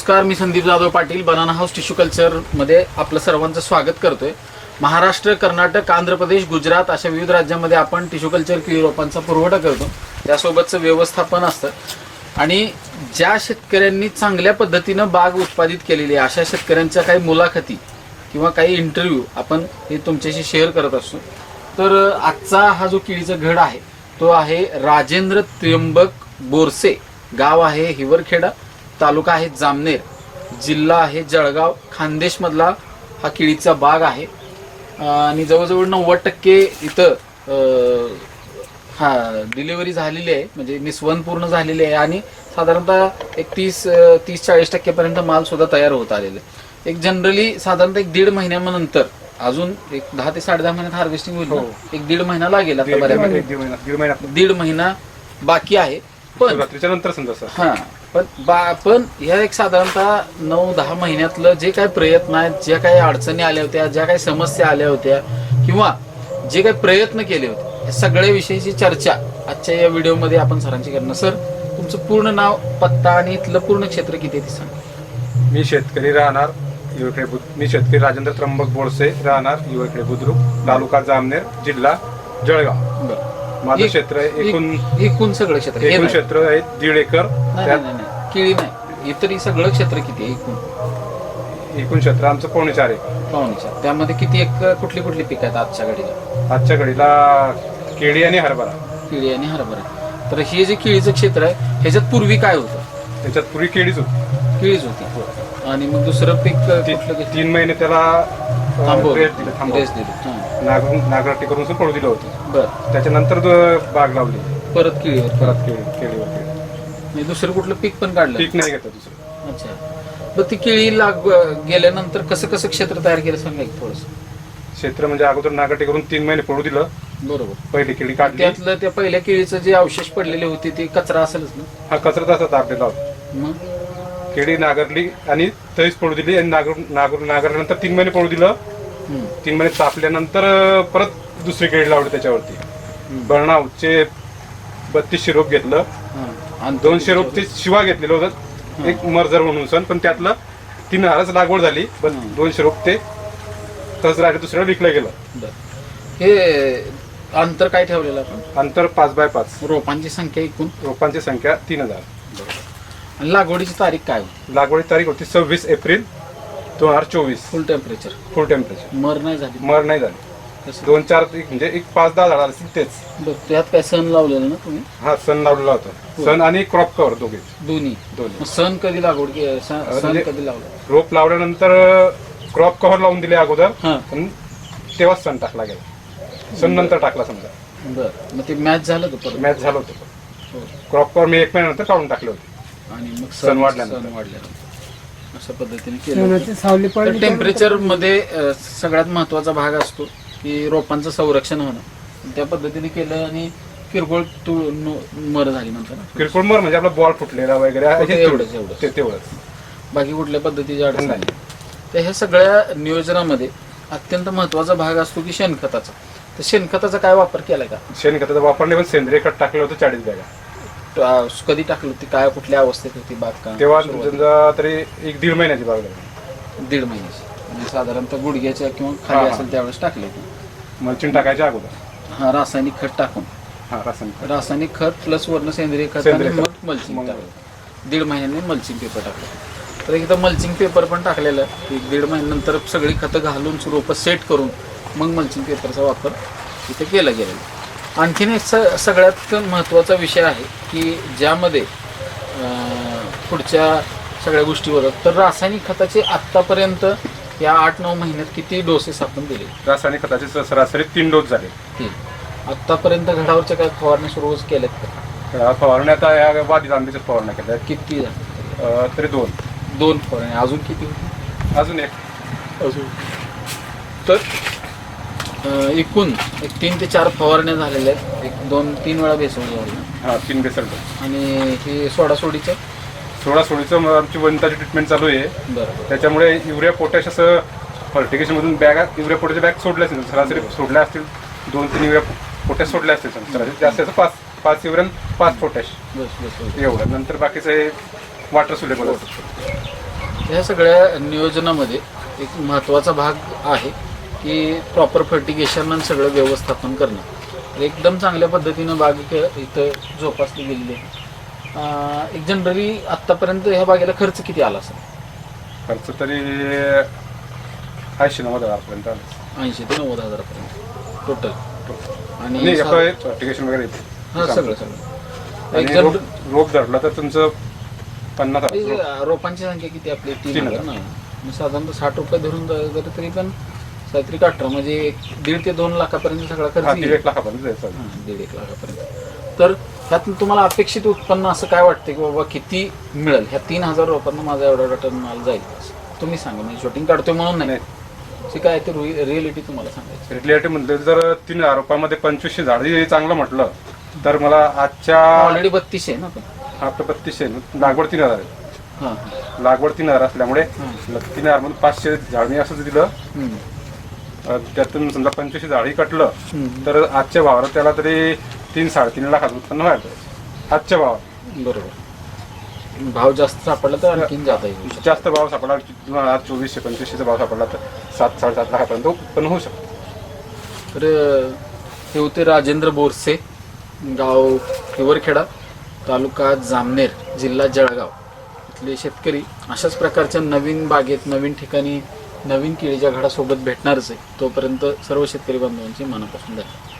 नमस्कार मी Sandeep Jadhav Patil banana house tissue कल्चरमध्ये आपलं सर्वांचं स्वागत करतोय. महाराष्ट्र कर्नाटक आंध्र प्रदेश गुजरात अशा विविध राज्यांमध्ये आपण टिश्यू कल्चर केळी रोपांचा पुरवठा करतो. त्यासोबतचं व्यवस्थापन असतं. आणि ज्या शेतकऱ्यांनी चांगल्या पद्धतीनं बाग उत्पादित केलेली आहे अशा शेतकऱ्यांच्या काही मुलाखती किंवा काही इंटरव्ह्यू आपण हे तुमच्याशी शेअर करत असतो. तर आजचा हा जो किडीचा घड आहे तो आहे राजेंद्र त्र्यंबक बोरसे. गाव आहे हिवरखेडा. तालुका आहे जामनेर. जिल्हा आहे जळगाव. खानदेशमधला हा केळीचा बाग आहे. आणि जवळजवळ नव्वद टक्के इथं हा डिलिव्हरी झालेली आहे. म्हणजे निस्वन पूर्ण झालेली आहे. आणि साधारणतः एक तीस तीस चाळीस टक्केपर्यंत माल सुद्धा तयार होत आलेला आहे. एक जनरली साधारणतः एक दीड महिन्यानंतर अजून एक दहा ते साडे दहा महिन्यात हार्वेस्टिंग होईल? हो. एक दीड महिना लागेल आता बऱ्यापैकी. दीड महिना बाकी आहे. पण रात्रीच्या नंतर समजा हा. पण बा पण ह्या एक साधारणतः नऊ दहा महिन्यातलं जे काही प्रयत्न आहेत ज्या काही अडचणी आल्या होत्या ज्या काही समस्या आल्या होत्या किंवा जे काही प्रयत्न केले होते या सगळ्या विषयीची चर्चा आजच्या या व्हिडिओमध्ये आपण सरांची करणार. सर तुमचं पूर्ण नाव पत्ता आणि इथलं पूर्ण क्षेत्र किती ते सांगा. मी शेतकरी राहणार युवकडे मी शेतकरी राजेंद्र त्र्यंबक बोरसे राहणार युवकडे बुद्रुक तालुका जामनेर जिल्हा जळगाव. बरं. माझं एक- क्षेत्र आहे एकूण एक- एकूण सगळं क्षेत्र. हे एकूण नाही. क्षेत्र आहे दीड एकर. नाही, नाही त्यात नाही, नाही केळी नाही. इतर सगळं क्षेत्र किती आहे एकूण? एकूण क्षेत्र आमचं पावणे चार एकर. पाहुणीच्या त्यामध्ये किती एक कुठली कुठली पिकं आहेत आजच्या घडीला? आजच्या घडीला केळी आणि हरभरा. केळी आणि हरभरा. तर हे जे केळीचं क्षेत्र आहे ह्याच्यात पूर्वी काय होतं? त्याच्यात पुरी केळीच होती. केळीच होती. आणि मग दुसरं पीक अं, ती- कुठलं घेतलं? तीन महिने त्याला थांबवलं. दिलं थांबवलं. दिली. हां. नागर नागरटी करून पडू दिलं होतं. बरं. त्याच्यानंतर बाग लावली. परत केळीवर परत केळी केळीवर केळी म्हणजे दुसरं कुठलं पीक पण काढलं? पीक नाही घेतलं दुसरं. अच्छा. मग ती केळी लाग गेल्यानंतर कसं कसं क्षेत्र तयार केलं सांगा एक थोडस? क्षेत्र म्हणजे अगोदर नागरटी करून तीन महिने पडू दिलं. बरोबर. पहिली केळी काढली. त्यातलं त्या पहिल्या केळीचं जे अवशेष पडलेले होते ते कचरा असेलच ना? हा कचरा तसा तापलेला होता. मग? केळी नागरली आणि तरीच पडू दिली आणि नागर नागर नागरल्यानंतर तीन महिने पडू दिलं. तीन महिने तापल्यानंतर परत दुसरी केळी लावली त्याच्यावरती. बर्णावचे बत्तीसशे रोप घेतलं. आणि दोनशे रोप ते शिवा घेतलेलं होतं. एक मर्जर म्हणून सण पण त्यातलं तीन हारच लागवड झाली पण. दोनशे रोप ते तसं राहिले दुसऱ्या विकलं गेलं. हे अंतर काय ठेवलेलं आपण? अंतर पाच बाय पाच. रोपांची संख्या एकूण? रोपांची संख्या तीन हजार. आणि लागवडीची तारीख काय होती? लागवडी तारीख होती सव्वीस एप्रिल. दोन हजार चोवीस. फुल टेम्परेचर फुल टेम्परेचर मर नाही झाली. मर नाही झाली. कसं? दोन चार एक म्हणजे एक पाच दहा झाड असतील तेच. बरं त्यात काय सण लावलेलं ना तुम्ही? हा सण लावलेला होता. सण आणि क्रॉप कव्हर दोघे. दोन्ही. दोन्ही. मग सण कधी लागवड के- स- सण म्हणजे- कधी लावलं रोप लावल्यानंतर क्रॉप कव्हर लावून दिले अगोदर हां. पण तेव्हाच सण टाकला गेला. सण नंतर टाकला समजा. बरं. मग ते मॅच झालं का परत? मॅच झालं होतं. हो. क्रॉप कव्हर मी एक महिन्यानंतर काढून टाकले होते. आणि मग सण वाढल्यानंतर. सण वाढल्यानंतर. अशा पद्धतीने केलं. उन्हाची सावली तर पडली टेम्परेचरमध्ये अ, सगळ्यात महत्त्वाचा भाग असतो की रोपांचं संरक्षण होणं. त्या पद्धतीने केलं आणि किरकोळ तू मर झाली म्हणतो ना. किरकोळ मर म्हणजे आपला बॉल फुटलेला वगैरे फक्त हे एवढंच. ते तेवढंच. बाकी कुठल्या पद्धतीची अडचण नाही. नाही. तर ह्या सगळ्या नियोजनामध्ये अत्यंत महत्त्वाचा भाग असतो की शेणखताचा. तर शेणखताचा काय वापर केलाय का? शेणखताचा वापरले पण सेंद्रिय खत टाकलं होतं चाळीस बॅगा. कधी टाकलं होती? काय कुठल्या अवस्थेत होती बाग का? तेव्हा सुरुवातीला? समजा तरी एक दीड महिन्याची बाग लागली. दीड महिन्याची. म्हणजे साधारणतः गुडघ्याच्या किंवा हा, खाली हा. असेल त्यावेळेस टाकले होते. मल्चिंग टाकायच्या अगोदर. हा रासायनिक खत टाकून. हा रासायनिक खत. रासायनिक खत प्लस वर्ण सेंद्रिय खत आणि सेंद्रिय मग खत. मल्चिंग मग- टाकलं. दीड महिन्याने मल्चिंग पेपर टाकलं. तर एकदा मल्चिंग पेपर पण टाकलेलं. एक दीड महिन्यानंतर सगळी खतं घालून रोपं सेट करून मग मल्चिंग पेपरचा वापर इथे केला गेलेला. आणखीन एक स सगळ्यात महत्त्वाचा विषय आहे की ज्यामध्ये पुढच्या सगळ्या गोष्टी होतात तर रासायनिक खताचे आत्तापर्यंत या आठ नऊ महिन्यात किती डोसेस आपण दिले? रासायनिक खताचे सरासरी तीन डोस झाले. तीन. आत्तापर्यंत घडावरच्या काय फवारण्या सुरू केल्यात का? फवारण्या आता या वादीत आंब्याच्या फवारण्या केल्या. किती तरी दोन. दोन फवारण्या. अजून किती होती अजून एक. अजून. तर एकूण एक तीन ते चार फवारण्या झालेल्या आहेत. एक दोन तीन वेळा भेसळ झाली. हा तीन डोस आणि हे सोडासोडीचं सोळा सोळीचं मग आमची वनिताची ट्रीटमेंट चालू आहे. बरं त्याच्यामुळे युरिया पोटॅश असं फर्टिगेशन मधून बॅगा युरिया पोटॅशच्या बॅग सोडल्या असतील. सरासरी सोडल्या असतील. दोन तीन युरिया पोटॅश सोडल्या असतील. सरासरी जास्त असं पाच पाच युरियन पाच पोटॅश बस बस बस. एवढं. नंतर बाकीचं हे वाटर सुलेबल असतं ह्या सगळ्या नियोजनामध्ये एक महत्त्वाचा भाग आहे. की प्रॉपर फर्टिगेशन आणि सगळं व्यवस्थापन करणं. एकदम चांगल्या पद्धतीनं बाग इथं जोपासली गेलेली आहे. एक जनरली आत्तापर्यंत ह्या बागेला खर्च किती आला असेल? खर्च तरी ऐंशी नव्वद हजारपर्यंत आलं. ऐंशी ते नव्वद हजारापर्यंत टोटल. आणि नाही आपलं वगैरे येते. हा सगळं सगळं. एक रोप रोप धरलं तर तुमचं पन्नास हजार. रोप. ते रोपांची संख्या किती आपली? तीन तीन हजार ना? मग साधारणतः साठ रुपये धरून जर तरी पण सात्रिक अठरा म्हणजे एक दीड ते दोन लाखापर्यंत सगळा खर्च येईल. दीड एक लाखापर्यंत हा, दीड एक लाखापर्यंत. तर ह्यात तुम्हाला अपेक्षित उत्पन्न असं काय वाटतं की बाबा किती मिळेल? ह्या तीन हजार रुपयांना माझा एवढा रिटर्न माल जाईल. तुम्ही सांगा म्हणजे शूटिंग काढतोय म्हणून नाही. ते काय ते रिअलिटी तुम्हाला सांगायचं. रिलेटिव्ह म्हणलं जर तीन हजार रुपयामध्ये पंचवीसशे झाडी चांगलं म्हटलं तर मला आजच्या ऑलरेडी बत्तीसशे आहे ना पण. आपलं बत्तीसशे लागवड तीन हजार आहे. हां लागवड तीन हजार असल्यामुळे. तीन हजारमध्ये पाचशे झाडणी असं दिलं. हम्म. त्यातून समजा पंचवीसशे झाडी कटलं. तर आजच्या भावाला त्याला तरी तीन साडेतीन लाखाचं उत्पन्न व्हायला पाहिजे. आजच्या भावात बरोबर. भाव जास्त सापडला तर आणखीन जाता येईल जास्त भाव सापडला आज चोवीसशे पंचवीसशेचा भाव सापडला तर सात साडेसात लाखापर्यंत उत्पन्न होऊ शकतं. तर हे होते राजेंद्र बोरसे गाव हिवरखेडा तालुका जामनेर जिल्हा जळगाव. इथले शेतकरी अशाच प्रकारच्या नवीन बागेत नवीन ठिकाणी नवीन केळीच्या घडासोबत भेटणारच आहे. तोपर्यंत सर्व शेतकरी बांधवांची मनापासून धन्यवाद.